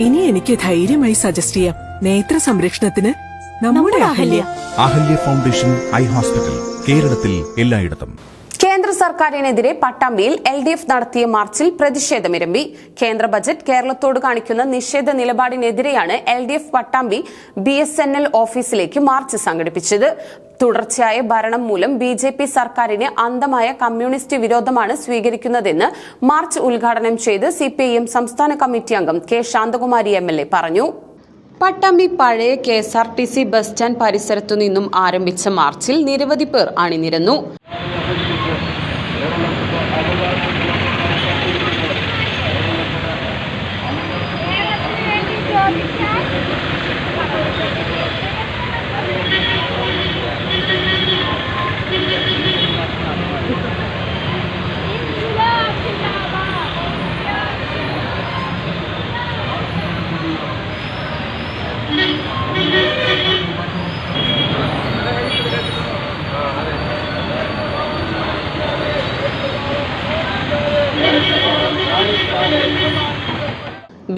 ഇനി എനിക്ക് ധൈര്യമായി സജസ്റ്റ് ചെയ്യാം. നേത്ര സംരക്ഷണത്തിന് നമ്മുടെ Ahalya. Ahalya. Foundation eye hospital കേരളത്തിൽ എല്ലായിടത്തും. കേന്ദ്ര സർക്കാരിനെതിരെ പട്ടാമ്പിയിൽ എൽ ഡി എഫ് നടത്തിയ മാർച്ചിൽ പ്രതിഷേധമിരമ്പി. കേന്ദ്ര ബജറ്റ് കേരളത്തോട് കാണിക്കുന്ന നിഷേധ നിലപാടിനെതിരെയാണ് L D F Pattambi B S N L ഓഫീസിലേക്ക് മാർച്ച് സംഘടിപ്പിച്ചത്. തുടർച്ചയായ ഭരണം മൂലം ബി ജെ പി സർക്കാരിന് അന്ധമായ കമ്മ്യൂണിസ്റ്റ് വിരോധമാണ് സ്വീകരിക്കുന്നതെന്ന് മാർച്ച് ഉദ്ഘാടനം ചെയ്ത് സി സംസ്ഥാന കമ്മിറ്റി അംഗം കെ ശാന്തകുമാരി എ പറഞ്ഞു. പട്ടാമ്പി പഴയ K S R T C bus stand പരിസരത്തു നിന്നും ആരംഭിച്ച മാർച്ചിൽ നിരവധി പേർ അണിനിരന്നു.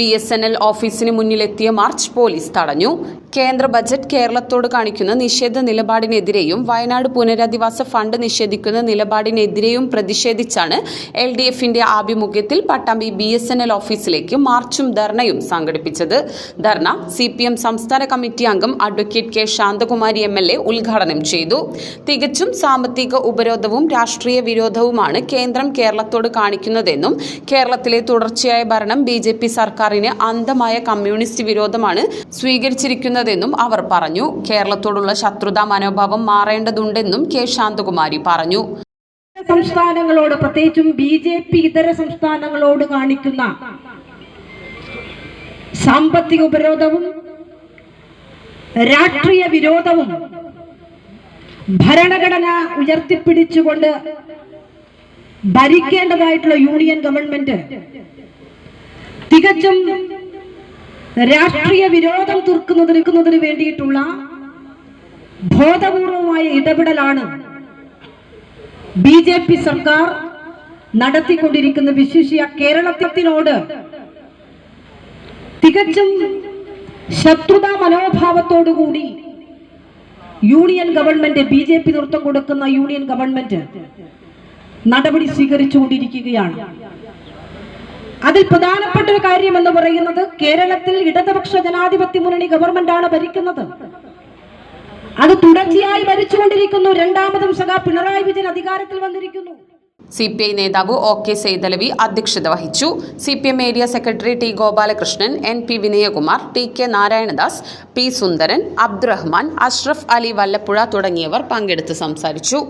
ബി എസ് എൻ എൽ ഓഫീസിന് മുന്നിലെത്തിയ മാർച്ച് പോലീസ് തടഞ്ഞു. കേന്ദ്ര ബജറ്റ് കേരളത്തോട് കാണിക്കുന്ന നിഷേധ നിലപാടിനെതിരെയും വയനാട് പുനരധിവാസ ഫണ്ട് നിഷേധിക്കുന്ന നിലപാടിനെതിരെയും പ്രതിഷേധിച്ചാണ് എൽ ഡി എഫിന്റെ ആഭിമുഖ്യത്തിൽ Pattambi B S N L ഓഫീസിലേക്ക് മാർച്ചും ധർണയും സംഘടിപ്പിച്ചത്. ധർണ സി പി എം സംസ്ഥാന കമ്മിറ്റി അംഗം advocate K Santhakumari M L A ഉദ്ഘാടനം ചെയ്തു. തികച്ചും സാമ്പത്തിക ഉപരോധവും രാഷ്ട്രീയ വിരോധവുമാണ് കേന്ദ്രം കേരളത്തോട് കാണിക്കുന്നതെന്നും കേരളത്തിലെ തുടർച്ചയായ ഭരണം ബി പി സർക്കാരിന് അന്ധമായ കമ്മ്യൂണിസ്റ്റ് വിരോധമാണ് സ്വീകരിച്ചിരിക്കുന്നതെന്നും അവർ പറഞ്ഞു. കേരളത്തോടുള്ള ശത്രുതാ മനോഭാവം മാറേണ്ടതുണ്ടെന്നും കെ ശാന്തകുമാരി പറഞ്ഞു. സംസ്ഥാനങ്ങളോട് പ്രത്യേകിച്ചും ബി ജെ പി ഇതര സംസ്ഥാനങ്ങളോട് കാണിക്കുന്ന സാമ്പത്തിക ഉപരോധവും രാഷ്ട്രീയ വിരോധവും ഭരണഘടന ഉയർത്തിപ്പിടിച്ചുകൊണ്ട് ഭരിക്കേണ്ടതായിട്ടുള്ള യൂണിയൻ ഗവൺമെന്റ് തികച്ചും രാഷ്ട്രീയ വിരോധം തീർക്കുന്നതിന് വേണ്ടിയിട്ടുള്ള ബോധപൂർവമായ ഇടപെടലാണ് ബി ജെ പി സർക്കാർ നടത്തിക്കൊണ്ടിരിക്കുന്ന വിശിഷ്യ കേരളത്തിനോട് തികച്ചും ശത്രുതാ മനോഭാവത്തോടുകൂടി union government B J P നൃത്തം കൊടുക്കുന്ന യൂണിയൻ ഗവൺമെന്റ് നടപടി സ്വീകരിച്ചുകൊണ്ടിരിക്കുകയാണ്. അതിൽ പ്രധാനപ്പെട്ട ഒരു കാര്യം എന്ന് പറയുന്നത് കേരളത്തിൽ ഇടതുപക്ഷ ജനാധിപത്യ മുന്നണി ഗവൺമെന്റാണ് ഭരിക്കുന്നത്. അത് തുടർച്ചയായി ഭരിച്ചുകൊണ്ടിരിക്കുന്നു. രണ്ടാമതും സഖാ പിണറായി വിജയൻ അധികാരത്തിൽ വന്നിരിക്കുന്നു. സി പി ഐ നേതാവ് ഒ കെ സെയ്തലവി അധ്യക്ഷത വഹിച്ചു. C P M area secretary T Gopalakrishnan N P Vinayakumar T K Narayanadas P Sundaran Abdurahman Ashraf Ali Vallappuzha തുടങ്ങിയവർ പങ്കെടുത്ത് സംസാരിച്ചു.